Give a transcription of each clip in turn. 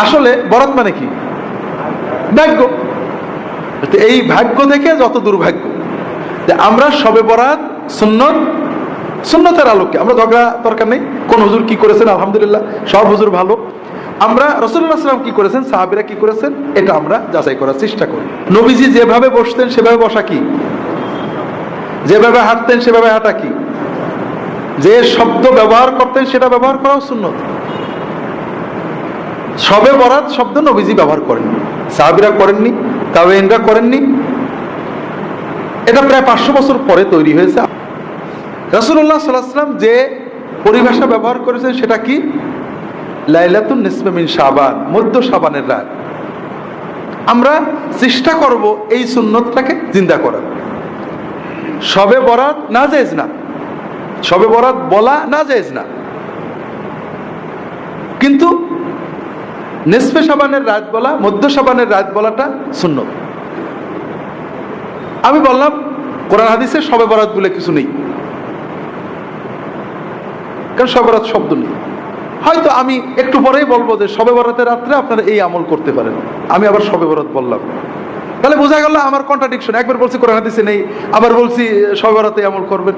আসলে বরাত মানে কি? ভাগ্য। এই ভাগ্য থেকে যত দুর্ভাগ্য। আমরা সবে বরাত, সুন্নত, সুন্নতের আলোকে। আমরা ঝগড়া দরকার নেই। কোন হুজুর কি করেছেন? আলহামদুলিল্লাহ, সব হুজুর ভালো। আমরা রসুল্লাহ সাল্লাম কি করেছেন? সাহাবিরা কি করেছেন? এটা আমরা যাচাই করার চেষ্টা করি। নবীজি যেভাবে বসতেন, সেভাবে বসা কি? যেভাবে হাঁটতেন, সেভাবে হাঁটা কি? যে শব্দ ব্যবহার করতেন, সেটা ব্যবহার করাও সুন্নত। সবে বরাত শব্দ নবীজি ব্যবহার করেননি, সাহাবিরা করেননি তাবেইনরা করেননি। এটা প্রায় পাঁচশো বছর পরে তৈরি হয়েছে। রসুল্লাহ সাল্লাম যে পরিভাষা ব্যবহার করেছেন সেটা কি? লাইলাতুন নিসমিন সাবান মধ্য সাবানের রাত। আমরা চেষ্টা করব এই সুন্নতটাকে জিন্দা করার। সবে বরাত না যায়জ না। সবে বরাত বলা না যায়জ না। কিন্তু নেসফে সাবানের রাত বলা, মধ্য সাবানের রাত বলাটা শূন্য আমি বললাম, কোরআন হাদিসে সবে বরাত বলে কিছু নেই। কারণ সবে বরাত শব্দ নেই। হয়তো আমি একটু পরেই বলব যে সবে বরাতের রাত্রে আপনারা এই আমল করতে পারেন। আমি আবার সবে বরাত বললাম। তাহলে বোঝা গেল আমার কন্ট্রাডিকশন একবার বলছি, কোরআন হাদিসে নেই, আবার বলছি, সবে বরাতে আমল করবেন।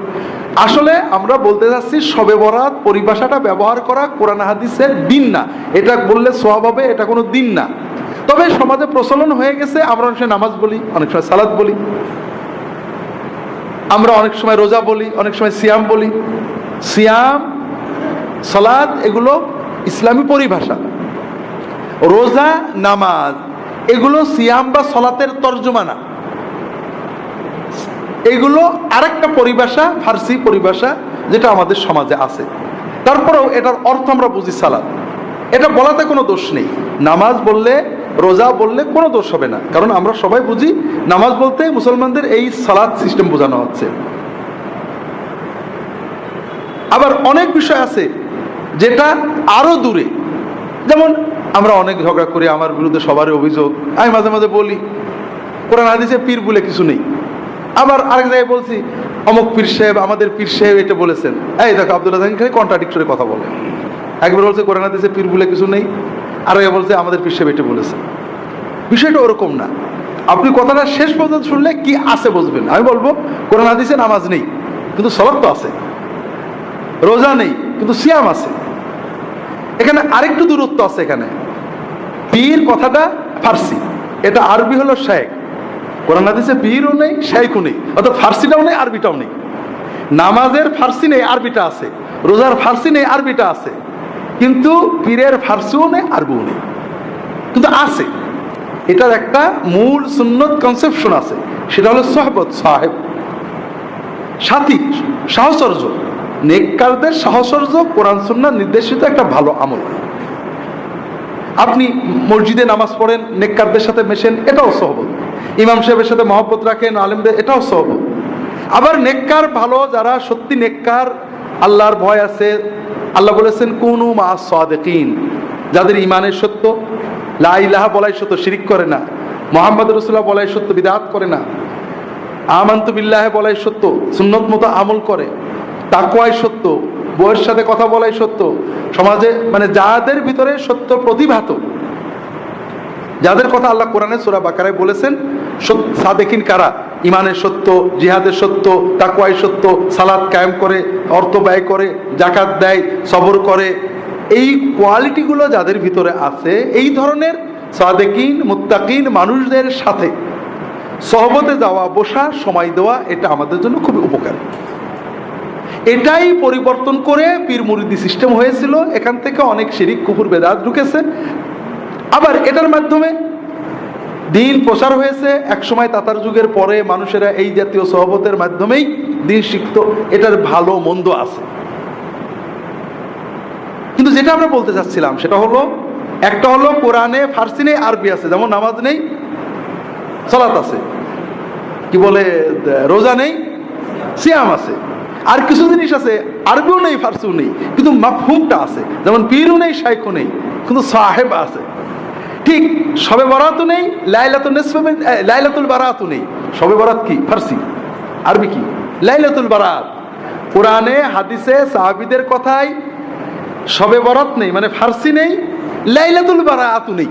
আসলে আমরা বলতে যাচ্ছি, সবে বরাত পরিভাষাটা ব্যবহার করা কোরআন হাদিসের দিন না। এটা বললে সোয়াব হবে, এটা কোনো দিন না। তবে সমাজে প্রচলন হয়ে গেছে, আমরা অনেক সময় নামাজ বলি, অনেক সময় সালাদ বলি। আমরা অনেক সময় রোজা বলি, অনেক সময় সিয়াম বলি। সিয়াম সালাদ এগুলো ইসলামী পরিভাষা। রোজা, নামাজ। এগুলো সিয়াম বা সলাতের তর্জমা না এগুলো আরেকটা পরিভাষা, ফার্সি পরিভাষা, যেটা আমাদের সমাজে আছে। তারপরেও এটার অর্থ আমরা বুঝি সালাদ এটা বলাতে কোনো দোষ নেই। নামাজ বললে, রোজা বললে কোনো দোষ হবে না। কারণ আমরা সবাই বুঝি, নামাজ বলতে মুসলমানদের এই সালাদ সিস্টেম বোঝানো হচ্ছে। আবার অনেক বিষয় আছে যেটা আরও দূরে। যেমন আমরা অনেক ঝগড়া করি, আমার বিরুদ্ধে সবারই অভিযোগ। আমি মাঝে মাঝে বলি, কোরআন হাদিসে পীর বলে কিছু নেই। আবার আরেক জায়গায় বলছি, অমুক পীর সাহেব, আমাদের পীর সাহেব এটা বলেছেন। এই দেখো, আব্দুল্লাহ জাহান খালি কন্ট্রাডিক্টরে কথা বলে। একবার বলছে, কোরআন হাদিসে পীর বলে কিছু নেই। আর এ বলছে, আমাদের পীর সাহেব এটা বলেছেন বিষয়টা ওরকম না। আপনি কথাটা শেষ পর্যন্ত শুনলে কি আছে বুঝবেন? আমি বলব, কোরআন হাদিসে নামাজ নেই, কিন্তু সলাপ তো আছে। রোজা নেই, কিন্তু সিয়াম আছে। এখানে আরেকটু দূরত্ব আছে এখানে। পীর কথাটা ফার্সি। এটা আরবি হলো শেখ। কোরআন হাদিসে পীরও নেই, শেখও নেই। অর্থাৎ ফার্সিটাও নেই, আরবিটাও নেই। নামাজের ফার্সি নেই, আরবিটা আছে। রোজার ফার্সি নেই, আরবিটা আছে। কিন্তু পীরের ফার্সিও নেই, আরবিও নেই। কিন্তু আছে। এটার একটা মূল সুন্নত কনসেপশন আছে। সেটা হলো সহবত সাহেব। সাথী, সাহচর্য। নেককারদের সাহচর্য, কোরআন, সুন্নাহ নির্দেশিত একটা ভালো আমল। আপনি মসজিদে নামাজ পড়েন, নেককারদের সাথে মেশেন, এটাও সহবত। ইমাম সাহেবের সাথে মহব্বত রাখেন, আলেমদের, এটাও সহবত। আবার নেককার ভালো, যারা সত্যি নেককার, আল্লাহর ভয় আছে, আল্লাহ বলেছেন, কুনু মা সাদেকিন। যাদের ইমানের সত্য, লা ইলাহা বলাই সত্য, শিরিক করে না। মোহাম্মদ রসুল্লাহ বলাই সত্য, বিদাত করে না। আমান্ত বিল্লাহে বলাই সত্য, সুন্নত মতো আমল করে। তাকুয়াই সত্য, বউয়ের সাথে কথা বলাই সত্য, সমাজে মানে যাদের ভিতরে সত্য প্রতিভাত, যাদের কথা আল্লাহ কোরআনে সুরা বাকারায় বলেছেন সাদেকিন কারা? ইমানের সত্য, জিহাদের সত্য তাকুয়াই সত্য সালাদ কায়েম করে, অর্থ ব্যয় করে জাকাত দেয়, সবর করে, এই কোয়ালিটিগুলো যাদের ভিতরে আছে, এই ধরনের সাদেকিন, মুত্তাকিন মানুষদের সাথে সহবতে যাওয়া বসা সময় দেওয়া, এটা আমাদের জন্য খুবই উপকার। এটাই পরিবর্তন করে পীর মুরিদি সিস্টেম হয়েছিল। এখান থেকে অনেক শিরিক কুকুর বেদাত ঢুকেছে। আবার এটার মাধ্যমে দিন প্রচার হয়েছে। একসময় তাতার যুগের পরে মানুষেরা এই জাতীয় সহবতের মাধ্যমেই দিন শিখত। এটার ভালো, মন্দ আছে। কিন্তু যেটা আমরা বলতে চাচ্ছিলাম, সেটা হলো, একটা হলো কোরআনে, ফার্সি নেই, আরবি আছে। যেমন নামাজ নেই, সালাত আছে। কি বলে রোজা নেই, সিয়াম আছে। আর কিছু জিনিস আছে, আরবিও নেই, ফার্সিও নেই, কিন্তু মাফহুমটা আছে। যেমন পীরও নেই, শাইখও নেই, কিন্তু সাহেব আছে। ঠিক সবে বরাতও নেই, লাইলাতুল লাইলাতুল বারাতও নেই। সবে বরাত কি? ফার্সি। আরবি কি? লাইলাতুল বারাত। কোরআনে, হাদিসে, সাহাবিদের কথায় সবে বরাত নেই মানে ফার্সি নেই, লাইলাতুল বারাআতু নেই।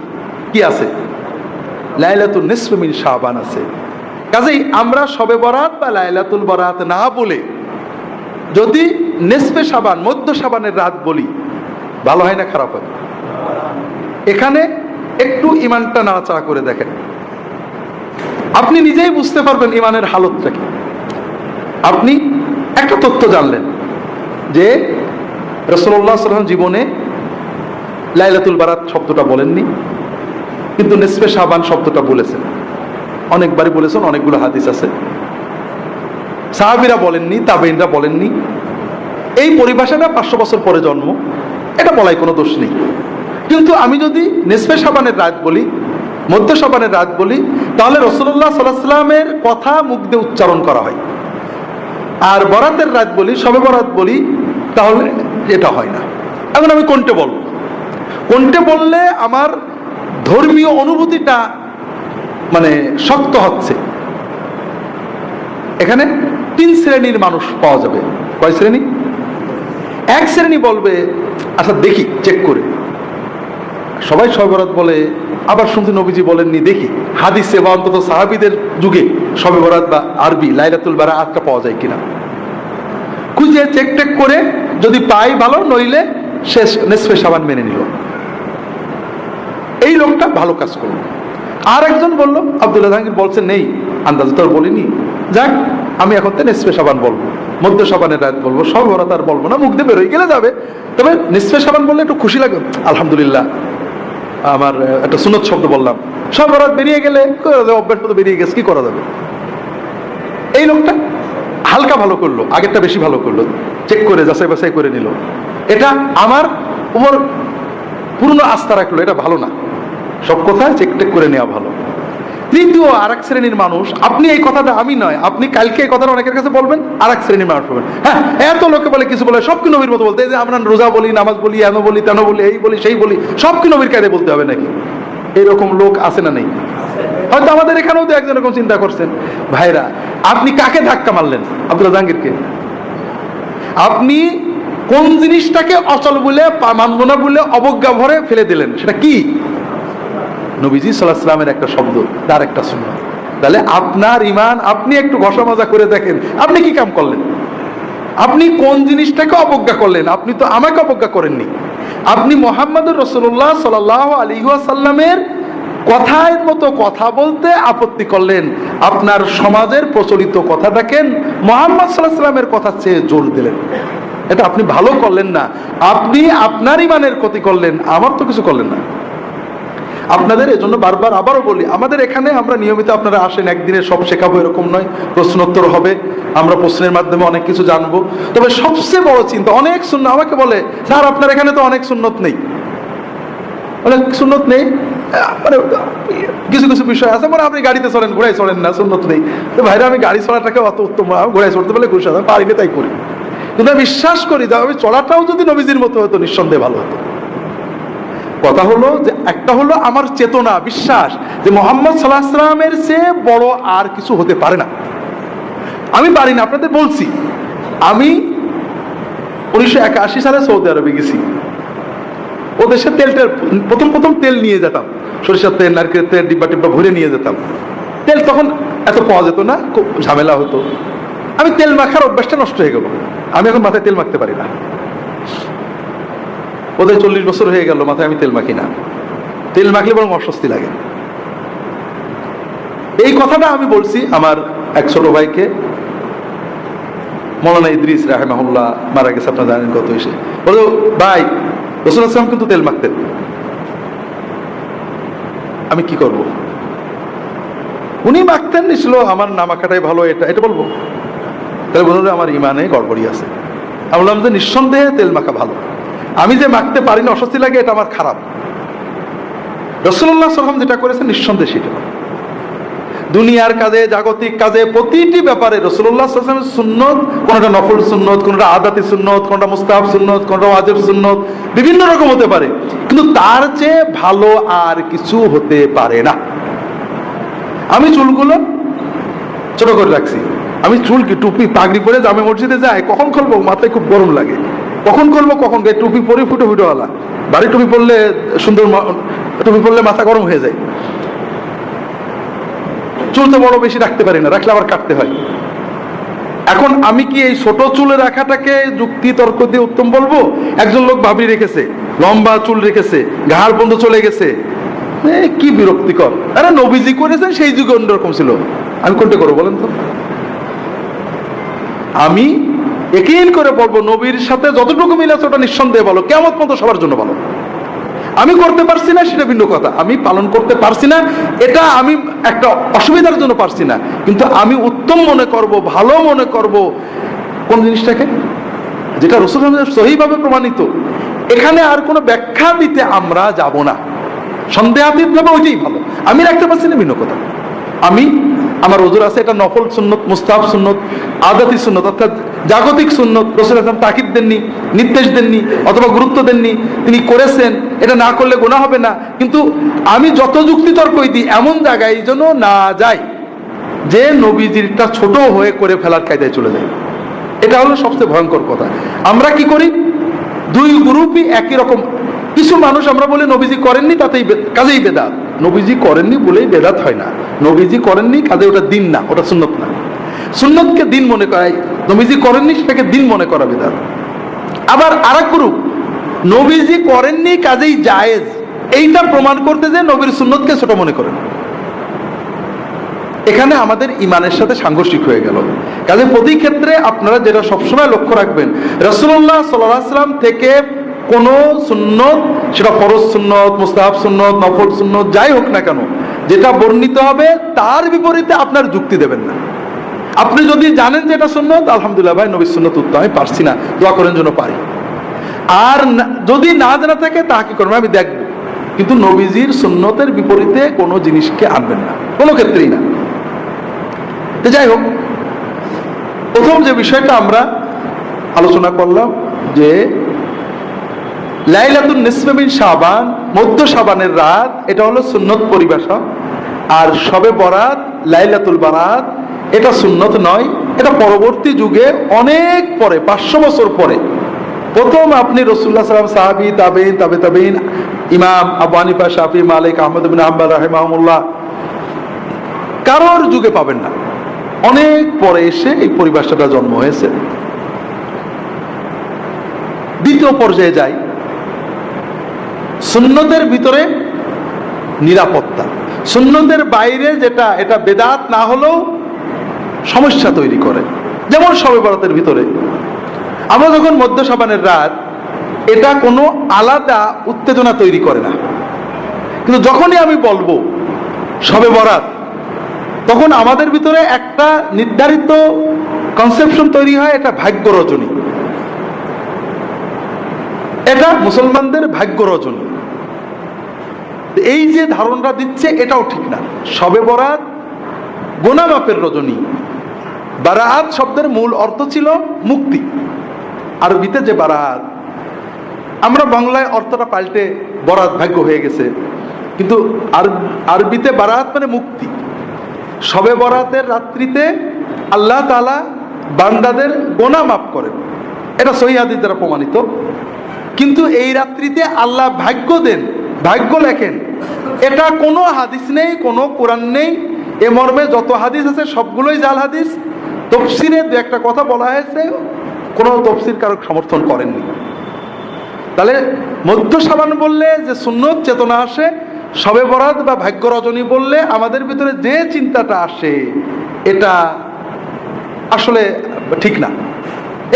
কি আছে? লাইলাতুল নিসফ মিন শাবান আছে। কাজেই আমরা সবে বরাত বা লাইলাতুল বরাত না বলে যদি নেসপে সাবান, মধ্য সাবানের রাত বলি, ভালো হয় না খারাপ হয়? এখানে একটু ইমানটা নাড়াচাড়া করে দেখেন। আপনি নিজেই বুঝতে পারবেন ইমানের হালতটা কি। আপনি একটা তথ্য জানলেন যে রসল্লাহ সাল্লাম জীবনে লাইলাতুল বারাত শব্দটা বলেননি, কিন্তু নেসপে সাবান শব্দটা বলেছেন। অনেকবারই বলেছেন, অনেকগুলো হাদিস আছে। সাহাবিরা বলেননি তাবেইনরা বলেননি। এই পরিভাষাটা পাঁচশো বছর পরে জন্ম, এটা বলাই কোনো দোষ নেই। কিন্তু আমি যদি নেসফে সাবানের রাত বলি, মধ্য সাবানের রাত বলি, তাহলে রসুল্লাহ সাল্লাহ সাল্লামের কথা মুখ দিয়ে উচ্চারণ করা হয়। আর বরাতের রাত বলি, সবে বরাত বলি, তাহলে এটা হয় না। এখন আমি কোনটে বলব? কোনটে বললে আমার ধর্মীয় অনুভূতিটা মানে শক্ত হচ্ছে? এখানে তিন শ্রেণির মানুষ পাওয়া যাবে। কয় শ্রেণি? এক শ্রেণি বলবে আচ্ছা দেখি চেক করে। সবাই সবেবরাত বলে, আবার শুনতে নবীজি বলেননি, দেখি। হাদিসে বা অন্তত সাহাবিদের যুগে সবে বা আরবি লাইলাতুল বারা আটটা পাওয়া যায় কিনা। খুঁজে চেক টেক করে, যদি পাই ভালো, নইলে শেষ নেসফে সাবান মেনে নিল। এই লোকটা ভালো কাজ করল। আর একজন বলল, আব্দুল্লাহ জাহাঙ্গীর বলছে, নেই, আন্দাজ তো বলিনি। যাক আমি এখন তো নেসফে সাবান বলব, মধ্য সাবানের রাত বলব সব ওরা তার বলব না, মুখ দিয়ে বেরোয় গেলে যাবে। তবে নিসফে সাবান বললে একটু খুশি লাগে। আলহামদুলিল্লাহ, আমার একটা সুনত শব্দ বললাম। সব রাত বেরিয়ে গেলে অভ্যাস মতো বেরিয়ে গেছে, কি করা যাবে? এই লোকটা হালকা ভালো করল, আগেরটা বেশি ভালো করল, চেক করে, যাচাই বাছাই করে নিল। এটা আমার উপর পূর্ণ আস্থা রাখল, এটা ভালো না। সব কথা চেক টেক করে নেওয়া ভালো। তৃতীয় আর এক শ্রেণির মানুষ, আপনি এই কথাটা আমি নয়, আপনি কালকে এই কথাটা অনেকের কাছে বলবেন আর এক শ্রেণির মানুষ বলবেন। হ্যাঁ এত লোকে বলে কিছু বলে সব কি নবীর মতো বলতে যে আমরা রোজা বলি, নামাজ বলি, এন বলি, তেন বলি, এই বলি, সেই বলি সব কি নবীর কায়দে বলতে হবে নাকি? এরকম লোক আছে না নেই? হয়তো আমাদের এখানেও তো একজন এরকম চিন্তা করছেন। ভাইরা, আপনি কাকে ধাক্কা মারলেন? আব্দুল্লাহ জাহাঙ্গীরকে। আপনি কোন জিনিসটাকে অচল বলে মানব না বলে অবজ্ঞা ভরে ফেলে দিলেন? সেটা কি? নবীজি সাল্লাহ সাল্লামের একটা শব্দ, তার একটা শূন্য তাহলে আপনার ইমান আপনি একটু ঘষা মাজা করে দেখেন, আপনি কি কাম করলেন? আপনি কোন জিনিসটাকে অবজ্ঞা করলেন? আপনি তো আমাকে অবজ্ঞা করেননি। আপনি মোহাম্মদুর রসুল্লাহ সাল আলী সাল্লামের কথার মতো কথা বলতে আপত্তি করলেন। আপনার সমাজের প্রচলিত কথা দেখেন, মোহাম্মদ সাল্লাহ সাল্লামের কথা চেয়ে জোর দিলেন। এটা আপনি ভালো করলেন না। আপনি আপনার ইমানের ক্ষতি করলেন, আমার তো কিছু করলেন না। আপনাদের এজন্য বারবার আবারও বলি, আমাদের এখানে আমরা নিয়মিত আপনারা আসেন, একদিনে সব শেখাবো এরকম নয়, প্রশ্নোত্তর হবে, আমরা প্রশ্নের মাধ্যমে অনেক কিছু জানব। তবে সবচেয়ে বড় চিন্তা, অনেক শূন্য আমাকে বলে, স্যার, আপনার এখানে তো অনেক সুন্নত নেই। অনেক নেই? মানে কিছু কিছু বিষয় আছে মানে আপনি গাড়িতে চলেন ঘোড়ায় না, সুন্নত নেই। তো ভাইরা, আমি গাড়ি চলাটাকে অত উত্তম ঘোড়ায় চড়তে পারলে তাই করি। কিন্তু আমি বিশ্বাস করি যে, আমি চলাটাও যদি নবীজির মতো হতো, নিঃসন্দেহে ভালো হতো। কথা হলো যে একটা হলো আমার চেতনা, বিশ্বাস যে মোহাম্মদ সাল্লাহ সাল্লামের চেয়ে বড় আর কিছু হতে পারে না। আমি পারি না, আপনাদের বলছি। আমি উনিশশো একাশি সালে সৌদি আরবে গেছি। ও দেশের তেল টেল প্রথম প্রথম তেল নিয়ে যেতাম। সরিষার তেল নারকেল তেল, ডিব্বা টিব্বা ভরে নিয়ে যেতাম। তেল তখন এত পাওয়া যেত না, খুব ঝামেলা হতো। আমি তেল মাখার অভ্যাসটা নষ্ট হয়ে গেল। আমি এখন মাথায় তেল মাখতে পারি না। ওদের চল্লিশ বছর হয়ে গেল, মাথায় আমি তেল মাখি না। তেল মাখলে বরং অস্বস্তি লাগে। এই কথাটা আমি বলছি আমার এক ছোট ভাইকে। মৌলানা ইদ্রিস রাহেমাহুল্লাহ মারা গেছে, আপনারা জানেন কত এসে। বলো, ভাই, রসুল আসলাম কিন্তু তেল মাখতেন। আমি কি করব? উনি মাখতেন নিছিল আমার না মাখাটাই ভালো, এটা এটা বলব। তাহলে বলুন আমার ইমানে গড়বড়ি আছে। আমি বললাম যে, নিঃসন্দেহে তেল মাখা ভালো। আমি যে মাখতে পারি না অস্বস্তি লাগে, এটা আমার খারাপ। রসুল্লাহ সাল্লাম যেটা করেছে নিঃসন্দেহে সেটা। দুনিয়ার কাজে, জাগতিক কাজে, প্রতিটি ব্যাপারে রসুল্লাহ সাল্লামের সুন্নত, কোনটা নফল সুন্নত, কোনটা আদাতি সুন্নত, কোনটা মুস্তাহাব সুন্নত, কোনটা ওয়াজিব সুন্নত, বিভিন্ন রকম হতে পারে। কিন্তু তার চেয়ে ভালো আর কিছু হতে পারে না। আমি চুলগুলো ছোট করে রাখছি। আমি চুল কি টুপি পাগড়ি পরে জামে মসজিদে যাই, কখন খুলবো? মাথায় খুব গরম লাগে। কখন করব, কখন টুপি পরে ফুটো ফুটোওয়ালা। বাড়ি টুপি পরলে সুন্দর টুপি পরলে মাথা গরম হয়ে যায়। চুল তো বড় বেশি রাখতে পারি না, রাখলে আবার কাটতে হয়। এখন আমি কি এই ছোট চুলে রাখাটাকে যুক্তি, তর্ক দিয়ে উত্তম বলব? একজন লোক ভাবি রেখেছে, লম্বা চুল রেখেছে, ঘাড় বন্ধ চলে গেছে। কি বিরক্তিকর। আরে নবীজি করেছেন, সেই যুগে অন্যরকম ছিল। আমি কোনটা করব বলেন তো? আমি একিন করে বলব, নবীর সাথে যতটুকু মিল আছে ওটা নিঃসন্দেহে বলো কেমন মতো সবার জন্য ভালো আমি করতে পারছি না, সেটা ভিন্ন কথা। আমি পালন করতে পারছি না, এটা আমি একটা অসুবিধার জন্য পারছি না। কিন্তু আমি উত্তম মনে করব, ভালো মনে করব, কোন জিনিসটাকে? যেটা রসুল সহিভাবে প্রমাণিত। এখানে আর কোনো ব্যাখ্যা দিতে আমরা যাব না। সন্দেহাতীত ভাবে ওইটাই ভালো। আমি রাখতে পারছি না, ভিন্ন কথা। আমি, আমার ওজোর আছে, এটা নফল সুন্নত মুস্তাব সুন্নত, আদাতি সুন্নত, অর্থাৎ জাগতিক সুন্নত রসুল আসলাম তাকিদ দেননি, নির্দেশ দেননি, অথবা গুরুত্ব দেননি। তিনি করেছেন, এটা না করলে গোনা হবে না। কিন্তু আমি যত যুক্তি তর্কই দিই এমন জায়গায় যেন না যাই, যে নবীজিরটা ছোট হয়ে করে ফেলার কায়দায় চলে যায়। এটা হলো সবচেয়ে ভয়ঙ্কর কথা। আমরা কি করি? দুই গ্রুপই একই রকম। কিছু মানুষ আমরা বলি, নবীজি করেননি, তাতেই কাজেই বেদাত। নবীজি করেননি বলেই বেদাত হয় না। নবীজি করেননি কাজে ওটা দিন না, ওটা সুন্নত না। সুন্নতকে দিন মনে করাই নবীজি করেননি সেটাকে দিন মনে করা বেদাত আবার আর এক গ্রুপ নবীজি করেননি কাজেই জায়েজ। এইটা প্রমাণ করতে যে নবীর সুন্নতকে ছোট মনে করেন। এখানে আমাদের ইমানের সাথে সাংঘর্ষিক হয়ে গেল। কাজে প্রতি ক্ষেত্রে আপনারা যেটা সবসময় লক্ষ্য রাখবেন রসুল্লাহ সাল্লাম থেকে কোন সুন্নত, সেটা ফরজ সুন্নত, মুস্তাহাব সুন্নত, নফল সুন্নত, যাই হোক না কেন, যেটা বর্ণিত হবে তার বিপরীতে আপনার যুক্তি দেবেন না। আপনি যদি জানেন যে এটা সুন্নত, আলহামদুলিল্লাহ ভাই নবী সুন্নত উত্তম, আমি পারছি না, দোয়া করেন জন্য পারি। আর যদি না জানা থাকে তা কি করবেন? আমি দেখব। কিন্তু নবীজির সুন্নতের বিপরীতে কোনো জিনিসকে আনবেন না। কোনো ক্ষেত্রেই না। তো যাই হোক, প্রথম যে বিষয়টা আমরা আলোচনা করলাম, যে লাইলাতুল নিসফেমিন সাবান মধ্য সাবানের রাত, এটা হলো সুন্নত পরিবেশন। আর সবে বরাত, লাইলাতুল বারাত এটা সুন্নত নয়, এটা পরবর্তী যুগে অনেক পরে, পাঁচশো বছর পরে। প্রথম আপনি রসুল্লাহ সাল্লাম সাহাবি তাবেইন তাবে তাবেইন ইমাম, আবু হানিফা, শাফি, মালিক, আহমদ বিন আহম্মদ রাহিমাহুল্লাহ কারোর যুগে পাবেন না। অনেক পরে এসে এই পরিভাষাটা জন্ম হয়েছে। দ্বিতীয় পর্যায়ে যাই। সুন্নতের ভিতরে নিরাপত্তা। সুন্নতের বাইরে যেটা, এটা বেদাত না হলেও সমস্যা তৈরি করে। যেমন সবে বরাতের ভিতরে। আমরা যখন মধ্য সাবানের রাত, এটা কোনো আলাদা উত্তেজনা তৈরি করে না। কিন্তু যখনই আমি বলব সবে বরাত, তখন আমাদের ভিতরে একটা নির্ধারিত কনসেপশন তৈরি হয়, এটা ভাগ্য রজনী। এটা মুসলমানদের ভাগ্য রজনী। এই যে ধারণা দিচ্ছে, এটাও ঠিক না। সবে বরাত গোনামাপের রজনী। বারাত শব্দের মূল অর্থ ছিল মুক্তি। আরবিতে যে বারাত আমরা বাংলায় অর্থটা পাল্টে বরাত ভাগ্য হয়ে গেছে। কিন্তু আর, আরবিতে বারাত মানে মুক্তি। সবে বরাতের রাত্রিতে আল্লাহ তালা বান্দাদের গোনা মাফ করেন। এটা সহিহাদিস দ্বারা প্রমাণিত। কিন্তু এই রাত্রিতে আল্লাহ ভাগ্য দেন, ভাগ্য লেখেন। এটা কোনো হাদিস নেই, কোনো কোরআন নেই। এ মর্মে যত হাদিস আছে সবগুলোই জাল হাদিস। তফসিরে দু একটা কথা বলা হয়েছে, কোনো তফসির কারও সমর্থন করেননি। তাহলে মধ্য সাবান বললে যে সুন্নত চেতনা আসে, সবে বরাত বা ভাগ্য রজনী বললে আমাদের ভিতরে যে চিন্তাটা আসে, এটা আসলে ঠিক না।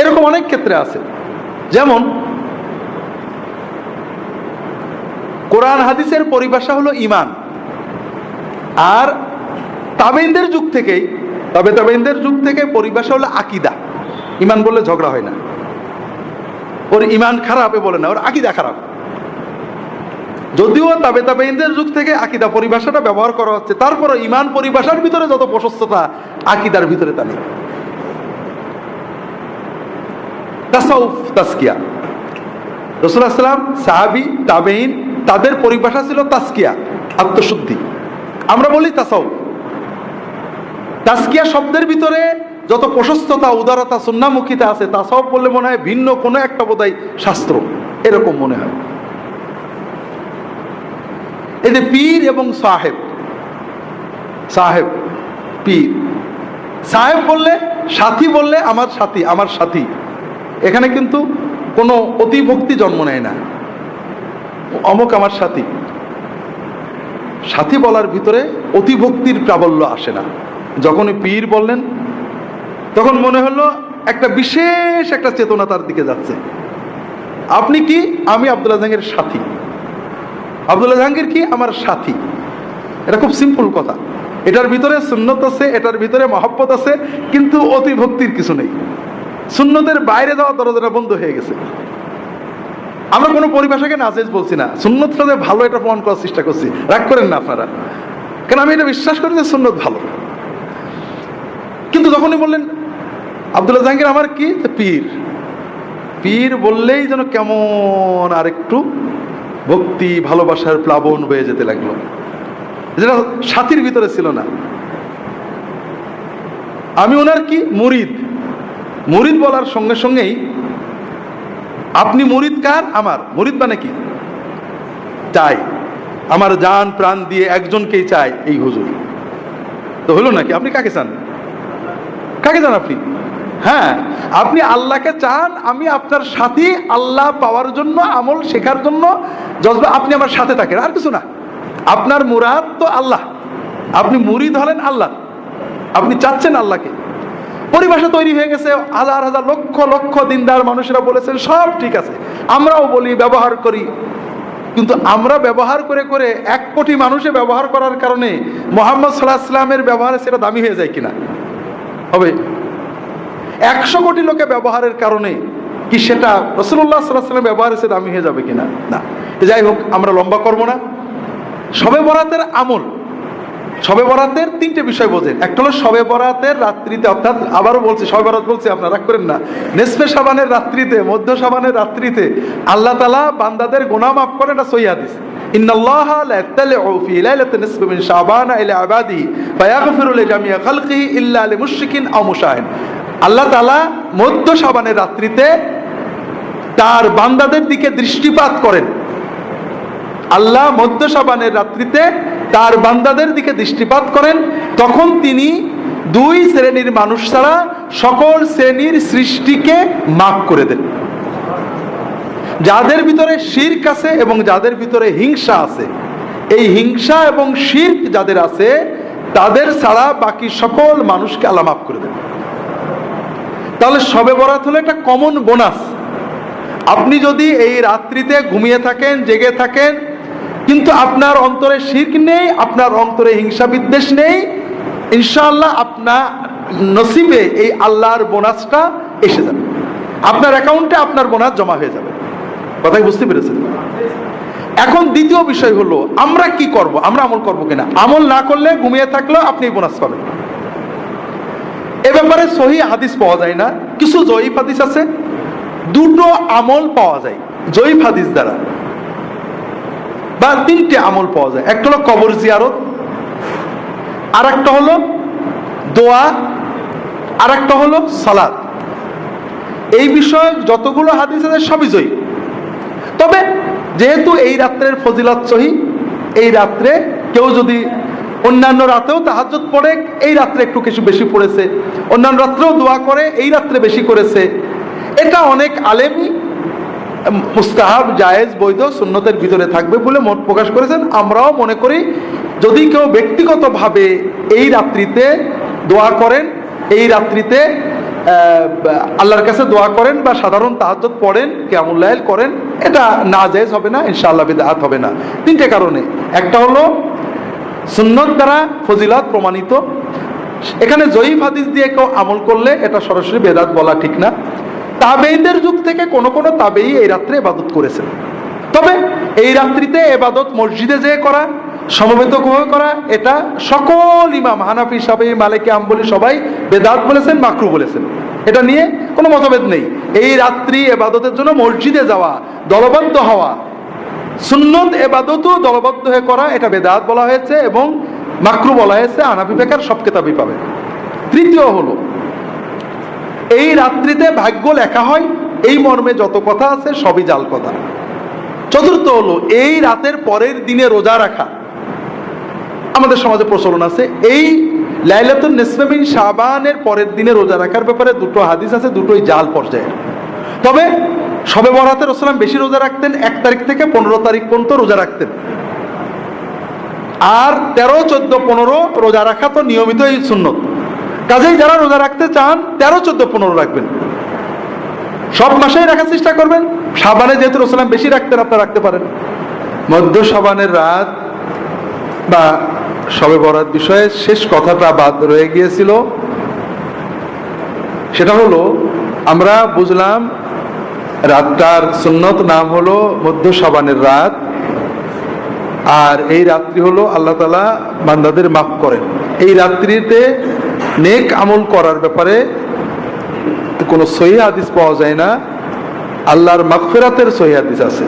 এরকম অনেক ক্ষেত্রে আছে। যেমন, কোরআন হাদিসের পরিভাষা হলো ইমান আর তাবেইনদের যুগ থেকেই তবে তবে তাবেইনদের যুগ থেকে পরিভাষা হলো আকিদা। ইমান বললে ঝগড়া হয় না। ওর ইমান খারাপ বলে না, ওর আকিদা খারাপ। যদিও তাবে তাবেইনদের যুগ থেকে আকিদা পরিভাষাটা ব্যবহার করা হচ্ছে তারপরে ইমান পরিভাষার ভিতরে যত প্রশস্ততা, আকিদার ভিতরে তা নেই। তাসাউফ, তাস্কিয়া। সাহাবি তাবেইন তাদের পরিভাষা ছিল তাস্কিয়া, আত্মশুদ্ধি। আমরা বলি তাসাউফ। তাস্কিয়া শব্দের ভিতরে যত প্রশস্ততা, উদারতা, সুন্নামুখিতা আছে তাসাউফ বললে মনে হয় ভিন্ন কোনো একটা বোধহয় শাস্ত্র। এরকম মনে হয়। যে পীর এবং সাহেব সাহেব, পীর। সাহেব বললে সাথী বললে আমার সাথী আমার সাথী। এখানে কিন্তু কোনো অতিভক্তি জন্ম নেয় না। অমুক আমার সাথী। সাথী বলার ভিতরে অতিভক্তির প্রাবল্য আসে না। যখনই পীর বললেন, তখন মনে হলো একটা বিশেষ একটা চেতনা তার দিকে যাচ্ছে। আপনি কি? আমি আবদুল্লাহ জাহাঙ্গীর সাথী। আবদুল্লাহ জাহাঙ্গীর কি? আমার সাথী। এটা খুব সিম্পল কথা। এটার ভিতরে সুন্নত আছে, এটার ভিতরে মহব্বত আছে, কিন্তু অতি ভক্তির কিছু নেই। সুন্নতের বাইরে যাওয়া দরজাটা বন্ধ হয়ে গেছে। আমরা কোনো পরিভাষাকে নাজেজ বলছি না। সুন্নতটা যে ভালো এটা প্রমাণ করার চেষ্টা করছি। রাগ করেন না আপনারা। কারণ আমি এটা বিশ্বাস করি যে সুন্নত ভালো। কিন্তু যখনই বললেন, আবদুল্লাহ জাহাঙ্গীর, আমার কি? পীর। পীর বললেই যেন কেমন আর একটু ভক্তি, ভালোবাসার প্লাবন হয়ে যেতে লাগল। যেটা সাথীর ভিতরে ছিল না। আমি ওনার কি? মুরিদ। মুরিদ বলার সঙ্গে সঙ্গেই, আপনি মুরিদ কার? আমার। মুরিদ মানে কি? চাই। আমার জান প্রাণ দিয়ে একজনকেই চাই এই হুজুর। তো হলো নাকি? আপনি কাকে চান? কাকে চান আপনি? হ্যাঁ আপনি আল্লাহকে চান, আমি আপনার সাথী, আল্লাহ পাওয়ার জন্য, আমল শেখার জন্য জজবা আপনি আমার সাথে থাকেন, আর কিছু না। আপনার মুরাদ তো আল্লাহ। আপনি মুরিদ হলেন আল্লাহ। আপনি চাচ্ছেন আল্লাহকে। পরিভাষা তৈরি হয়ে গেছে, হাজার হাজার লক্ষ লক্ষ দিনদার মানুষেরা বলেছেন, সব ঠিক আছে। আমরাও বলি, ব্যবহার করি। কিন্তু আমরা ব্যবহার করে করে এক কোটি মানুষে ব্যবহার করার কারণে মোহাম্মদ সাল্লাহ ইসলামের ব্যবহারে সেটা দামি হয়ে যায় কিনা? হবে। একশো কোটি লোকে ব্যবহারের কারণে কি সেটা রসুল্লাহ সাল্লাহ সাল্লাম ব্যবহারে সে দামি হয়ে যাবে কিনা? না। যাই হোক, আমরা লম্বা করব না। সবে বরাতের আমল সবে বরাতের তিনটে বিষয় বোঝেন। একটা হলো সবে বরাতের রাত্রিতে, অর্থাৎ আবারও বলছি সবে বরাত বলছি আপনারা, রাগ করেন না। নেসফে সাবানের রাত্রিতে, মধ্য সাবানের রাত্রিতে আল্লাহ তালা বান্দাদের গোনা মাফ করেন, এটা লা ইয়াত্তালিউ ফি লাইলাতিন নিসফি মিন শাবান ইলা ইবাদি ফায়াগফিরু লিজামিয়া খালকিহি ইল্লা লিমুশরিকিন আও মুশাহিন। আল্লাহ তাআলা মধ্য সাবানের রাত্রিতে তার বান্দাদের দিকে দৃষ্টিপাত করেন। আল্লাহ মধ্য সাবানের রাত্রিতে তার বান্দাদের দিকে দৃষ্টিপাত করেন, তখন তিনি দুই শ্রেণির মানুষ ছাড়া সকল শ্রেণির সৃষ্টিকে মাফ করে দেন। যাদের ভিতরে শির্ক আছে এবং যাদের ভিতরে হিংসা আছে, এই হিংসা এবং শির্ক যাদের আছে, তাদের ছাড়া বাকি সকল মানুষকে আল্লাহ মাফ করে দেন। তাহলে সবে বরাত হলো একটা কমন বোনাস আপনি যদি এই রাত্রিতে ঘুমিয়ে থাকেন, জেগে থাকেন কিন্তু আপনার অন্তরে শিখ নেই, আপনার অন্তরে হিংসা বিদ্বেষ নেই। ইনশাআল্লাহ আপনার নসিবে এই আল্লাহর বোনাসটা এসে যাবে। আপনার অ্যাকাউন্টে আপনার বোনাস জমা হয়ে যাবে। কথাই বুঝতে পেরেছেন? এখন দ্বিতীয় বিষয় হলো, আমরা কি করব? আমরা আমল করব কিনা? আমল না করলে ঘুমিয়ে থাকলেও আপনি বোনাস পাবেন। এ ব্যাপারে সহি হাদিস পাওয়া যায় না। কিছু জয়ীফ হাদিস আছে। দুটো আমল পাওয়া যায়, জয়ীফ হাদিস দ্বারা। বা তিনটে আমল পাওয়া যায়। একটা হলো কবর জিয়ারত আর একটা হলো দোয়া আর একটা হলো সালাদ এই বিষয়ে যতগুলো হাদিস আছে সবই জয়ী। তবে যেহেতু এই রাত্রের ফজিলত সহি, এই রাত্রে কেউ যদি অন্যান্য রাতেও তাহাজ্জুদ পড়ে, এই রাত্রে একটু কিছু বেশি পড়েছে। অন্যান্য রাত্রেও দোয়া করে, এই রাত্রে বেশি করেছে। এটা অনেক আলেমই মুস্তাহাব জায়েজ বৈধ, সুন্নতের ভিতরে থাকবে বলে মত প্রকাশ করেছেন। আমরাও মনে করি, যদি কেউ ব্যক্তিগতভাবে এই রাত্রিতে দোয়া করেন, এই রাত্রিতে আল্লাহর কাছে দোয়া করেন বা সাধারণ তাহাজ্জত পড়েন কেমুল্লাইল করেন, এটা না জায়েজ হবে না, ইনশাআল্লাহ বিদাত হবে না। তিনটে কারণে। একটা হলো, সুন্নত দ্বারা ফজিলত প্রমাণিত। এখানে জয়ীফ হাদিস দিয়ে কেউ আমল করলে এটা সরাসরি বেদাত বলা ঠিক না। তাবেইদের যুগ থেকে কোন কোন তাবেই এই রাত্রে এবাদত করেছেন। তবে এই রাত্রিতে এবাদত মসজিদে যেয়ে করা, সমবেত গ্রহ করা, এটা সকল ইমাম, হানাফি সাবে মালিকে, আম্বলি সবাই বেদাত বলেছেন, মাকরু বলেছেন। এটা নিয়ে কোনো মতভেদ নেই। এই রাত্রি এবাদতের জন্য মসজিদে যাওয়া, দলবদ্ধ হওয়া, সুন্নত এবাদতও দলবদ্ধ হয়ে করা, এটা বেদাত বলা হয়েছে এবং মাকরু বলা হয়েছে আনাফি বেকার সব কেতাবই পাবে। তৃতীয় হলো এই রাত্রিতে ভাগ্য লেখা হয়, এই মর্মে যত কথা আছে সবই জাল কথা। চতুর্থ হলো, এই রাতের পরের দিনে রোজা রাখা। আমাদের সমাজে প্রচলন আছে, এই লাইলাতুল নিসফামিন শাবানের পরের দিনে রোজা রাখার ব্যাপারে দুটো হাদিস আছে, দুটোই জাল পর্যায়ে তবে সবে বরাতে রসলাম বেশি রোজা রাখতেন, এক তারিখ থেকে পনেরো তারিখ পর্যন্ত রোজা রাখতেন। আর তেরো, চোদ্দ, পনেরো রোজা রাখা তো নিয়মিতই সুন্নত। কাজেই যারা রোজা রাখতে চান, তেরো, চোদ্দ, পনেরো রাখবেন। সব মাসেই রাখার চেষ্টা করবেন। সাবানে যেহেতু রসলাম বেশি রাখতেন, আপনারা রাখতে পারেন। মধ্য সাবানের রাত বা সবে বরাত বিষয়ে শেষ কথাটা বাদ রয়ে গিয়েছিল। সেটা হলো, আমরা বুঝলাম রাতটার সুন্নত নাম হলো মধ্য সাবানের রাত। আর এই রাত্রি হলো আল্লাহ তালা বান্দাদের মাফ করেন। এই রাত্রিতে নেক আমল করার ব্যাপারে কোনো সহি হাদিস পাওয়া যায় না। আল্লাহর মাগফিরাতের সহি হাদিস আছে।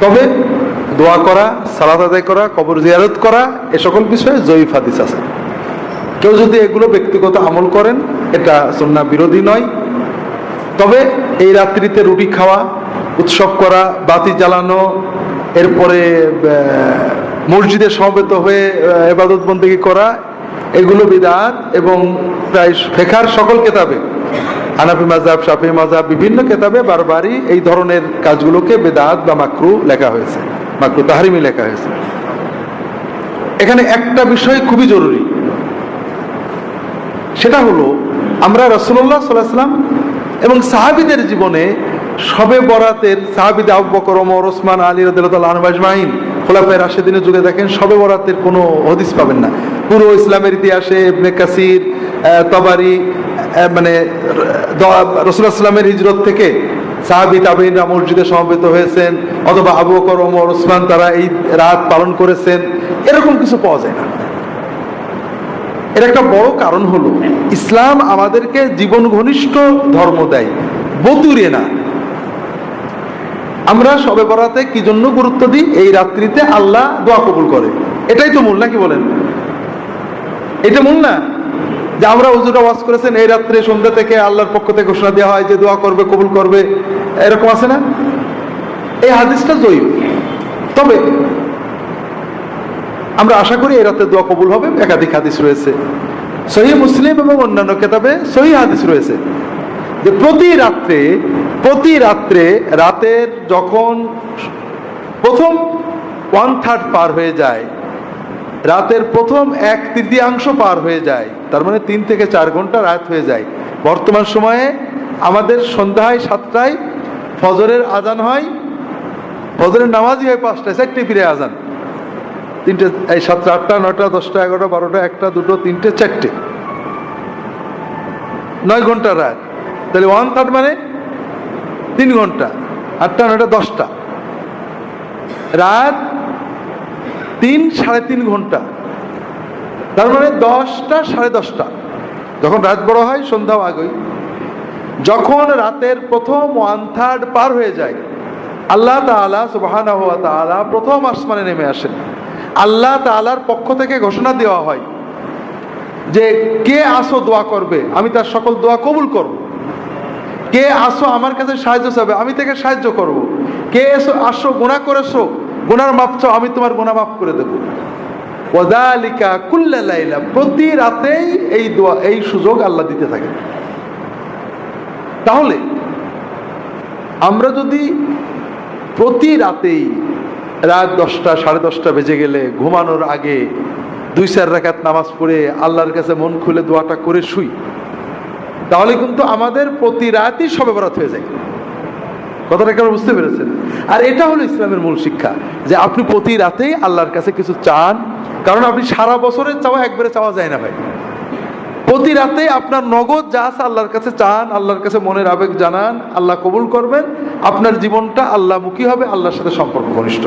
তবে দোয়া করা, সালাত আদায় করা, কবর জিয়ারত করা, এ সকল বিষয়ে জয়ীফ হাদিস আছে। কেউ যদি এগুলো ব্যক্তিগত আমল করেন, এটা সন্না বিরোধী নয়। তবে এই রাত্রিতে রুটি খাওয়া, উৎসব করা, বাতি জ্বালানো, এরপরে মসজিদে সমবেত হয়ে এবাদত বন্দেগী করা এগুলো বিদাত এবং প্রায় ফেখার সকল কেতাবে, হানাফি মাজাব শাফি মাজাব বিভিন্ন কেতাবে বারবারই এই ধরনের কাজগুলোকে বেদাত বা মাকরু লেখা হয়েছে, মাকরু তাহারিমি লেখা হয়েছে। এখানে একটা বিষয় খুবই জরুরি। সেটা হলো, আমরা রসুল্লাহ সাল্লাহাম এবং সাহাবিদের জীবনে সবে বরাতের সাহাবিদ আবু বকর, ওমর, ওসমান, আলী রদুল্লাহ আনবাজমাইন খোলাফায় রাশেদিনের যুগে দেখেন সবে বরাতের কোনো হদিস পাবেন না। পুরো ইসলামের ইতিহাসে ইবনে কাসির তবারি মানে রসুল্লাহ সাল্লামের হিজরত থেকে সাহাবি তাবিনরা মসজিদে সমবেত হয়েছেন, অথবা আবু বকর, ওমর, ওসমান তারা এই রাত পালন করেছেন, এরকম কিছু পাওয়া যায় না। এর একটা বড় কারণ হলো, ইসলাম আমাদেরকে জীবন ঘনিষ্ঠ ধর্ম দেয় বতুরে না। আমরা সবে বরাতে কি জন্য গুরুত্ব দিই? এই রাত্রিতে আল্লাহ দোয়া কবুল করে। এটাই তো মূল, নাকি বলেন? এটা মূল না? যে আমরা হুজুরা ওয়াজ করেছেন, এই রাত্রে সন্ধ্যা থেকে আল্লাহর পক্ষ থেকে ঘোষণা দেওয়া হয় যে দোয়া করবে, কবুল করবে, এরকম আছে না? এই হাদিসটা জয়ী তবে আমরা আশা করি এই রাতে দোয়া কবুল হবে, একাধিক হাদিস রয়েছে। সহি মুসলিম এবং অন্যান্য কেতাবে সহি হাদিস রয়েছে যে প্রতি রাত্রে প্রতি রাত্রে রাতের যখন প্রথম ওয়ান থার্ড পার হয়ে যায় রাতের প্রথম এক তৃতীয়াংশ পার হয়ে যায়। তার মানে তিন থেকে চার ঘণ্টা রাত হয়ে যায়। বর্তমান সময়ে আমাদের সন্ধ্যায় সাতটায় ফজরের আজান হয়, ফজরের নামাজই হয় পাঁচটায় চারটে ফিরে আজান। তিনটে, এই সাতটা, আটটা, নয়টা, দশটা, এগারোটা, বারোটা, একটা, দুটো, তিনটে, চারটে। নয় ঘণ্টা রাত। তাহলে ওয়ান থার্ড মানে তিন ঘণ্টা, আটটা, নয়টা, দশটা। রাত তিন সাড়ে তিন ঘণ্টা। তার মানে দশটা সাড়ে দশটা। যখন রাত বড় হয়, সন্ধ্যাও আগই। যখন রাতের প্রথম ওয়ান থার্ড পার হয়ে যায়, আল্লাহ তাআলা সুবাহানা হওয়া তাআলা প্রথম আসমানে নেমে আসেন। আল্লাহ তাআলার পক্ষ থেকে ঘোষণা দেওয়া হয় যে, কে আসো দোয়া করবে? আমি তার সকল দোয়া কবুল করব। কে আসো আমার কাছে সাহায্য চাবে আমি তাকে সাহায্য করব। কে এসো, আসো গুণা করেছ? গুনার মাপ চাও, আমি তোমার গুণা মাফ করে দেবো। ওদালিকা কুল্লা লাইলা, প্রতি রাতেই এই দোয়া, এই সুযোগ আল্লাহ দিতে থাকে। তাহলে, আমরা যদি প্রতি রাতেই রাত দশটা, সাড়ে দশটা বেজে গেলে, ঘুমানোর আগে দুই, চার রাকাত নামাজ পড়ে আল্লাহর কাছে মন খুলে দোয়াটা করে শুই, তাহলে কিন্তু আমাদের প্রতি রাতই সবে বরাত হয়ে যায়। কথাটা কেন বুঝতে পেরেছেন? আর এটা হলো ইসলামের মূল শিক্ষা, যে আপনি প্রতি রাতেই আল্লাহর কাছে কিছু চান, কারণ আপনি সারা বছরের চাওয়া একবারে চাওয়া যায় না ভাই। প্রতি রাতে আপনার নগদ যা আছে আল্লাহর কাছে চান, আল্লাহর কাছে মনের আবেগ জানান, আল্লাহ কবুল করবেন, আপনার জীবনটা আল্লাহমুখী হবে, আল্লাহর সাথে সম্পর্ক ঘনিষ্ঠ